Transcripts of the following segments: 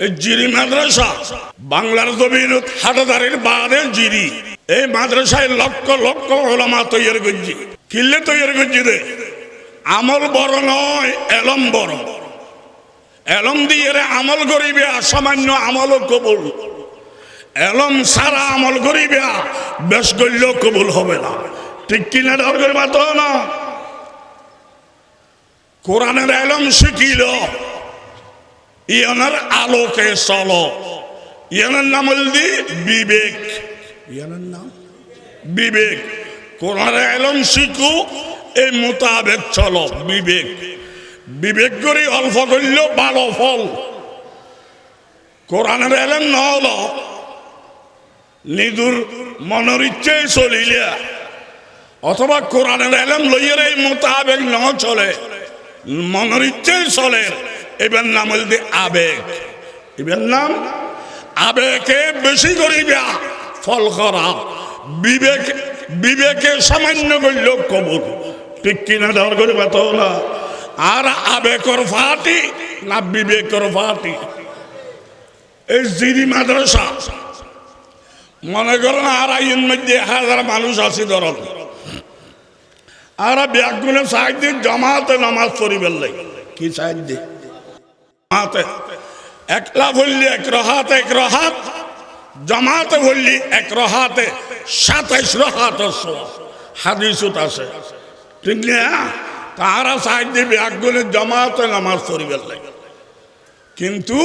এই জিরি মাদ্রাসা, বাংলার জমিনত হাটাদারের বাদে জিরি। এই মাদ্রাসায় লক্ষ লক্ষ ওলামা তৈরি করছি। কিল্লে তৈরি করছি রে। আমল বড় নয়, এলম বড়। এলম দিয়ে আমল করিবে সামান্য আমল কবুল। এলম সারা আমল করিবে বেশ করলেও কবুল হবে না। ঠিক কিনা ধর করবা তো না? কোরআনের এলম শিখিল ইয়ানার আলোকে চল। ইয়ানার নাম হলদি বিবেক। ইয়ানার নাম? বিবেক। কোরআনের এলম শিখু এই মোতাবেক চলো। বিবেক। বিবেক করে অল্প করলেও ভালো ফল। কোরআনের এলেম না হলো নিজুর মনের ইচ্ছাই চলিলে অথবা কোরআনের এলেম লইয়ের এই মোতাবেক ন চলে মনের ইচ্ছাই চলে এবার নাম হলদি আবেগ। এবার নাম আবেগে বেশি করিবা, ফল করা। বিবেক, বিবেকে সামান্য করল কবর ঠিক কিনা ধর করিবা তো না। আর আবেগর ফাটি না বিবেকর ফাটি? এই জিরি মাদ্রাসা, মনে করেন আর আইন মধ্যে হাজার মানুষ আছে ধরন আর ব্যাগগুলো সাইড দিয়ে জমাতে নামাজ পড়িবার লাগে। কি সাইড দিয়ে? একলা বললি এক রহাত এক রহাত, জমাতে বললি এক রহাতে সাতাইশ রহাত হাদিসুত আছে। ঠিক না? তারা সাইড দিয়ে ব্যাগগুলো জমাতে নামাজ পড়িবার লাগে। কিন্তু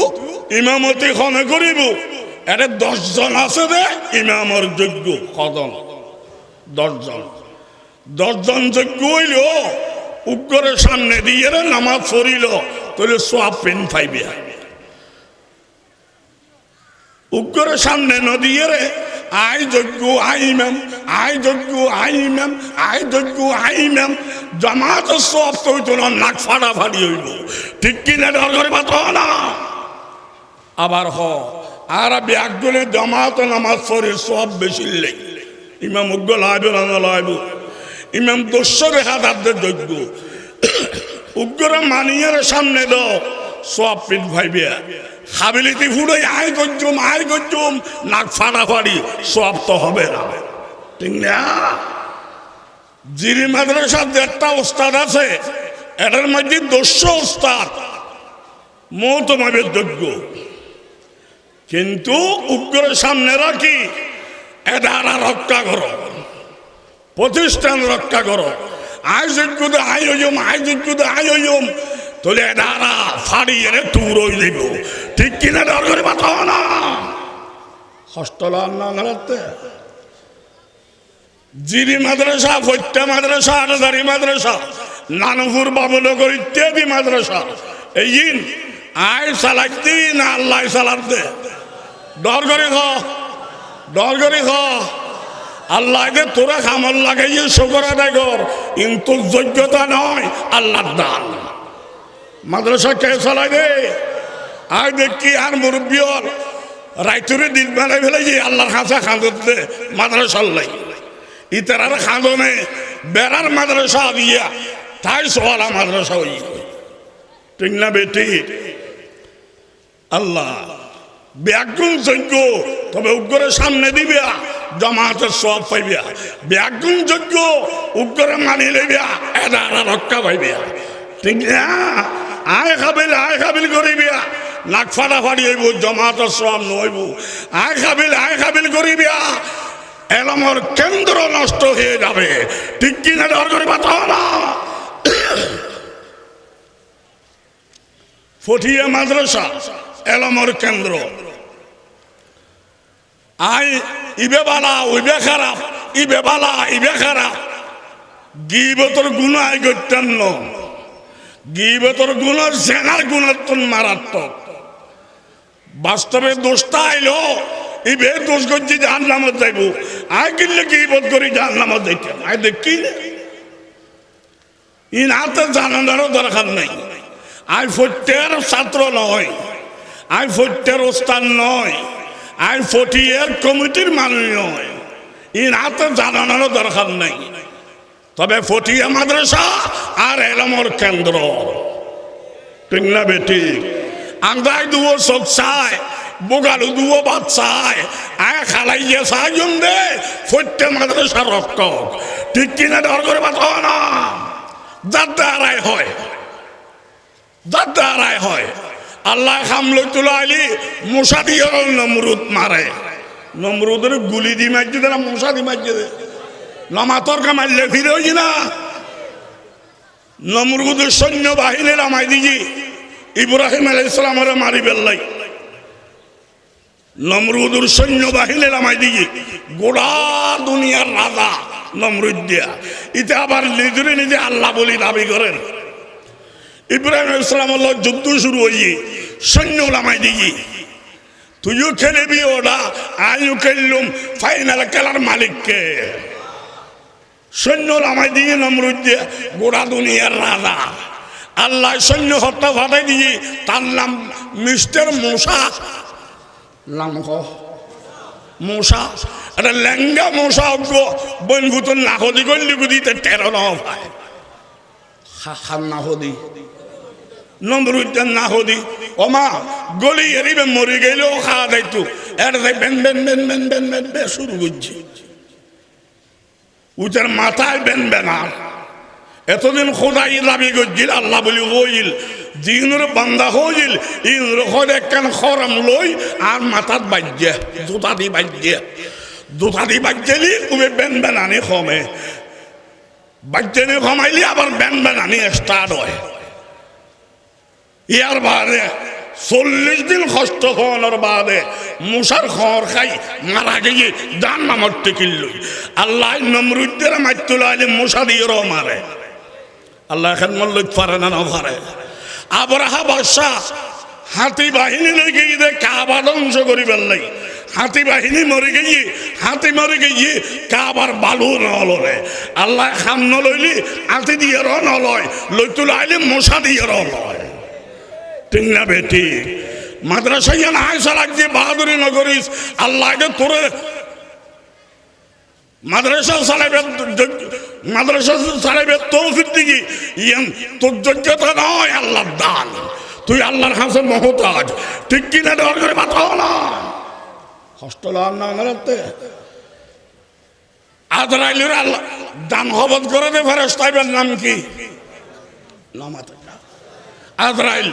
ইমামতি খনে করিব এটা দশজন আছে রে ইমামর যোগ্য কদম। দশজন। দশজন যোগ্য হইল উগ্রের সামনে দিয়ে নামাজ পড়িল। তাহলে সোয়াব পেন পাইবে উগ্রের সামনে নদীয়ে রে আই যোগ্য আই ইমাম, আই যোগ্য আই ইমাম, আই যোগ্য আই ইমাম। জামাত সব তো হইতো না, নাক ফাড়া ফাড়ি হইল ঠিক কিনা ডর করে না। আবার হ আর ব্যাগগুলো জামাত নামাজ পড়ে, সব বেশি লেগ। ইমাম উগ্র লাইব না লাইব। ইমাম দস্য রেখা তাদের যোগ্য উগ্র মানিয়ার সামনে দ সব পিঠ ভাইবে। হাবিলিতি ফুড়ে, আয় গজ্জুম আয় গজ্জুম, নাক ফাড়াফাড়ি সব তো হবে না। ঠিক না? জিরি মাদ্রাসার দেড়টা ওস্তাদ আছে এটার মধ্যে দস্য ওস্তাদ মৌতমাবের যোগ্য। কিন্তু উগ্রের সামনে রাখি এটা রক্ষা করো। প্রতিষ্ঠান রক্ষা করো। আয় যোগ্যতা আয় হইম আয় যোগ্যতা আয় হইম তোলে দাঁড়া, ফাড়িয়ে রে তুর হই দিব ঠিক কিনা ডর করে বাতা না? হস্তলার না নাড়াতে জিরি মাদ্রাসা ফত্যা মাদ্রাসা, আটাদারি মাদ্রাসা নানপুর বাবুনগর ইত্যাদি মাদ্রাসা। এই আয় চালাইতি না আল্লাহ চালাতে ডর করে খ ডর করে খ আল্লাহ দে তোরা খামল লাগাইয়ে শকর আদায় কর, কিন্তু যোগ্যতা নয়, আল্লাহর দান। মাদ্রাসা কে চালাই দে আয় দেখি, আর মুরব্বিয়র রাইতুরে দিন বেলায় ফেলে যে আল্লাহর হাসা খাঁদতে মাদ্রাসার লাই। ইতারার খাঁদনে বেড়ার মাদ্রাসা দিয়া, তাই সোয়ালা মাদ্রাসা হই। না বেটি? আল্লাহ ব্যাগুণ যোগ্য, তবে উগ্রের সামনে দিবে জমাতের সব পাইবে। ব্যাগুণ যোগ্য উগ্রে মানি লইবে এটা রক্ষা পাইবে। ঠিক না? আয় খাবিল আয় খাবিল করিবে নাক ফাটা ফাড়ি হইব জমাতের সব নইব। আয় খাবিল আয় খাবিল করিবে এলমর কেন্দ্র নষ্ট হয়ে যাবে। ঠিক কিনা ডর করে বাতা না? ফটিয়া মাদ্রাসা, এলমর কেন্দ্র। আই ইবে বালা, ওইবে খারাপ, ইবে বালা, ইবে খারাপ। গিবতর গুণ আই গত্যান্ন গিবতর গুণ জেনার গুণত্ব মারাত্মক। বাস্তবে দোষটা আইলো, ইবে দোষ করছি জাহান নামত যাইব। আয় কিনলে গিবত করি জাহান নামত যাইতাম আয় দেখি ইন হাতে জানানোরও দরকার নাই। আই ফত্যের ছাত্র নয়। আই ফত্যের ওস্তান নয়। আই ফটিয়ের কমিটির মানুষ নয় ইন হাতে জানানোরও দরকার নাই। তবে ফটিয়া মাদ্রাসা আর এলমর কেন্দ্র। ঠিক বেটি আন্দাই দুও চোখ চায় বোগালু দুও বাদ চায়, আয় খালাই গিয়ে সাহায্য দে ফৈত্যে মাদ্রাসা রক্ত ঠিক কিনা ডর করে বাঁধ না? যার দ্বারাই হয়। যার দ্বারাই হয়। আল্লাহ খামলৈ তোলা আলি মশা দিয়ে নমরুদ মারে। নমরুদের গুলি দি মারছে, তারা মশা দি মারছে। নমাতর কামাইলে ফিরে হইছি না। নমরুদের সৈন্য বাহিনী নামাই দিজি ইব্রাহিম আলাই ইসলামের মারি বেল্লাই নমরুদুর সৈন্য বাহিনী নামাই দিজি গোড়া দুনিয়ার রাজা নমরুদ দিয়া। ইতে আবার নিজরে নিজে আল্লাহ বলি দাবি করেন। ইব্রাহিম ইসলাম আল্লাহ যুদ্ধ শুরু হয়েছি সৈন্য নামাই দিজি তুইও খেলবি ওটা আমিও খেললুম ফাইনাল খেলার মালিককে। সৈন্য নামাই দিয়ে নমরুদ দিয়ে গোড়া দুনিয়ার রাজা। আল্লাহ সৈন্য হত্যা ফাটাই দিয়ে তার নাম মিস্টার মশা। নাম মশা, এটা লেঙ্গা মশা অজ্ঞ, বনভূত নাহদি গল্লি গুদিতে টেরো ন ভাই। হান নাহদি। নমরুদ্দান নাহদি ওমা গলি এরিবে মরি গেলেও খাওয়া দাইতো এটা বেন বেন বেন বেন বেন বেন বেন শুরু করছি উচার মাথায় বেন বেনার এতদিন খোদাই দাবি করছিল আল্লাহ বলি হইল জিনুর বান্দা হইল ইনুর খর একখান খরম লই আর মাথাত বাজ্যে জুতা দি বাজ্যে জুতা দি বাজ্যেলি তুমি বেন বেনানি কমে বাজ্যেনি কমাইলি আবার বেন বেনানি স্টার্ট হয় ইয়ার বাদে চল্লিশ দিন কষ্ট খাওয়ানোর বাদে মুসার খর খাই মারা গিয়ে ডান নামর টেকিল আল্লাহ নমরুদ্দের মারতুল আলে মুসা দিয়ে মারে আল্লাহ এখন মল্লিক পারে না না আবরাহা বাদশাহ হাতি বাহিনী লেগে গিয়ে কাবা ধ্বংস করি ফেললাই হাতি বাহিনী মরে গিয়ে, হাতি মরে গিয়ে কাবার বালু নলরে আল্লাহ খাম নলইলি, হাতি দিয়ে র নলয় লইতুল আইলে মশা দিয়ে র লয় ঠিক না বেটি মাদ্রাসা ইয়ান আয়সা লাগছে বাহাদুরি নগরিস আল্লাহকে তোরে মাদ্রাসা চালাইবে মাদ্রাসা চালাইবে তৌফিক দিকে ইয়ান তোর যোগ্যতা নয়, আল্লাহর দান। তুই আল্লাহর কাছে মহতাজ। ঠিক কিনা দেওয়ার করে বাঁচাও না। কষ্ট লাগ না আমারতে আদরাইলের আল্লাহ দান হবত করে দে ফেরস তাইবের নাম কি? নামাতে আদরাইল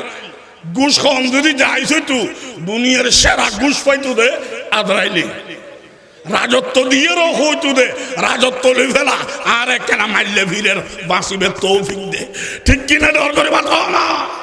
ঘুষ খন যদি যাইছে তু, দুনিয়ার সেরা ঘুষ পাইতো দে, আদরাইলি। রাজত্ব দিয়ে হইতো দে, রাজত্ব লি ফেলা, আর একখানা মারলে ভিড়ের বাঁচিবে তৌফিক দে। ঠিক কিনা ডর করে বাঁচাও না।